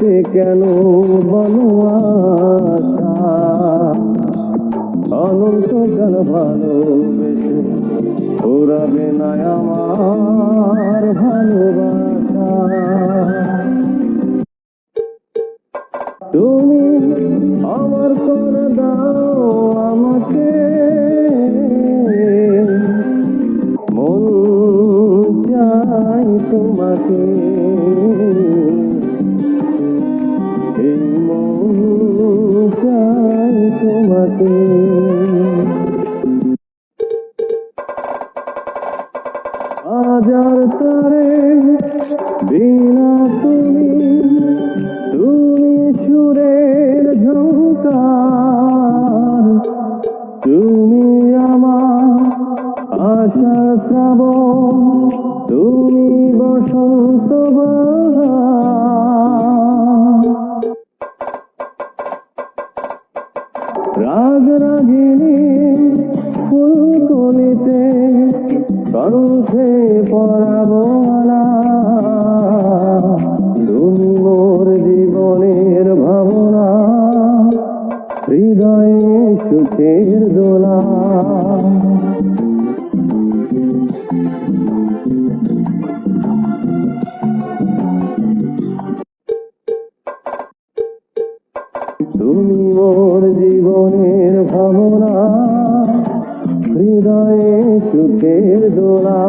পৃথিবীতে কেন বলো আশা? অনন্ত কাল ভালোবেসে ওরাবে না আমার ভালোবাসা। তুমি আমার করে দাও আমাকে। মন চাই তোমাকে। আশা শ্রাবণ, তুমি বসন্ত। রাগ রাগিনী ফুলকলিতে কণ্ঠে আলা তুমি জীবনের ভাবনা, হৃদয়ে সুখের দোলা তুমি মোর জীবনের ভাবনা হৃদয়ে সুখের দোলা।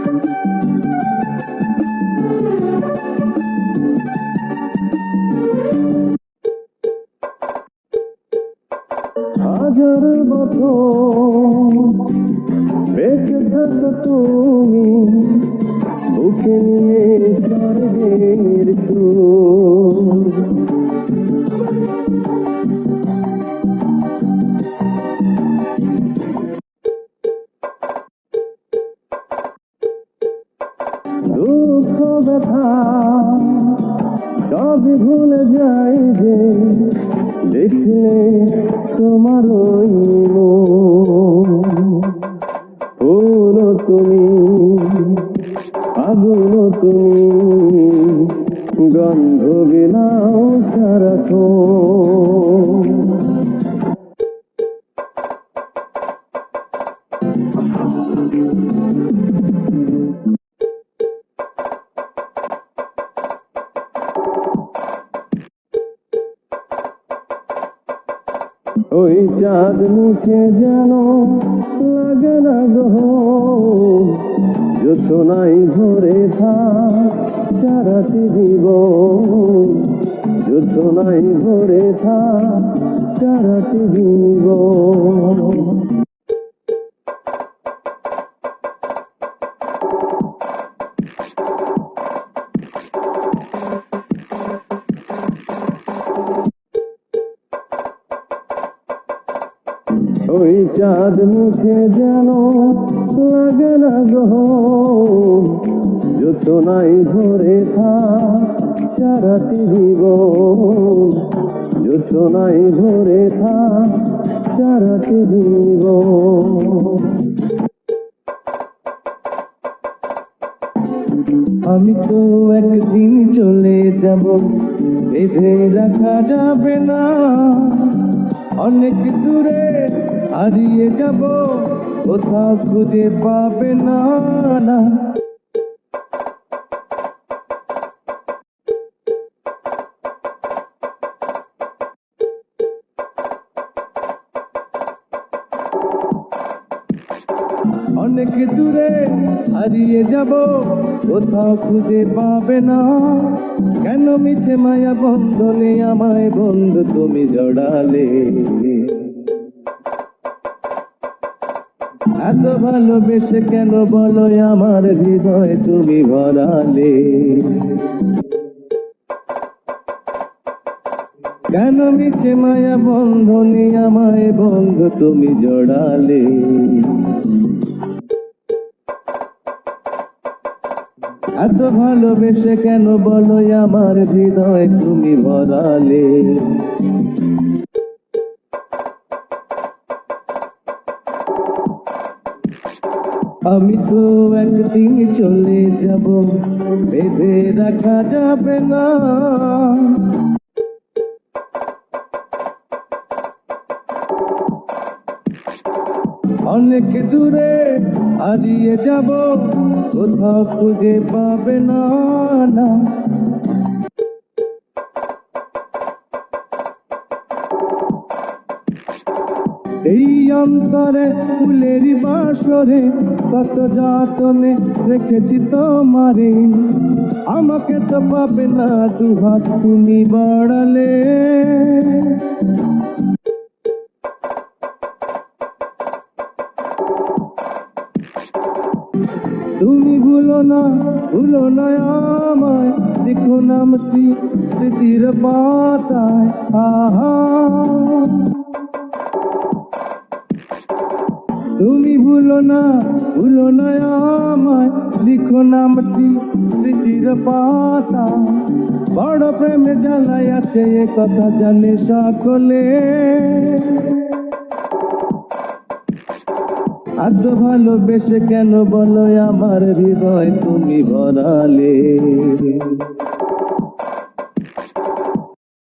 হাজার বেঁচে তুমি বুকে নিয়ে স্বর্গের দুঃখ ব্যথা সব ভুলে যাই যে দেখলে তোমার ওই ওই চাঁদ মুখে যেন লাগে না গো। যোচনাই ভরে থাক সারাটি জীব যোচনাই ভরে থাক সারাটি জীব ওই চাঁদ মুখে যেন লাগে না গো। যোচনাই ভরে থাক সারাটি জীব যোচনাই ভরে থাক সারাটি জীব আমি তো একদিন চলে যাব, বেঁধে রাখা যাবে না। অনেক দূরে হারিয়ে যাব কোথাও খুঁজে পাবে না অনেক দূরে হারিয়ে যাব, কোথাও খুঁজে পাবে না। কেন মিছে মায়া বন্ধনে আমায় বন্ধু তুমি জড়ালে? এত ভালোবেসে কেন বলো, আমার হৃদয় তুমি ভরালে? কেন মিছে মায়া বন্ধনে আমায় বন্ধু তুমি জড়ালে? এত ভালোবেসে কেন বলো আমার হৃদয় তুমি ভরালে? আমি তো একদিন চলে যাব, বেঁধে রাখা যাবে না। অনেক দূরে হারিয়ে যাব, কোথাও খুঁজে পাবে না না। এই অন্তরে ফুলের বাসরে কত যাতনে রেখেছি তোমারে। আমাকে তো পাবে না দুহাত তুমি বাড়ালে। তুমি ভুলো না ভুলো না আমায়, দেখো নামটি স্মৃতির পাতায়। আহা। তুমি ভুলো না ভুলো না আমায়, লিখো নামটি স্মৃতির পাতা বড় প্রেমে জ্বালাই আছে এ কথা জানে সকলে। আদ ভালোবেসে কেন বলো আমার হৃদয় তুমি ভরালে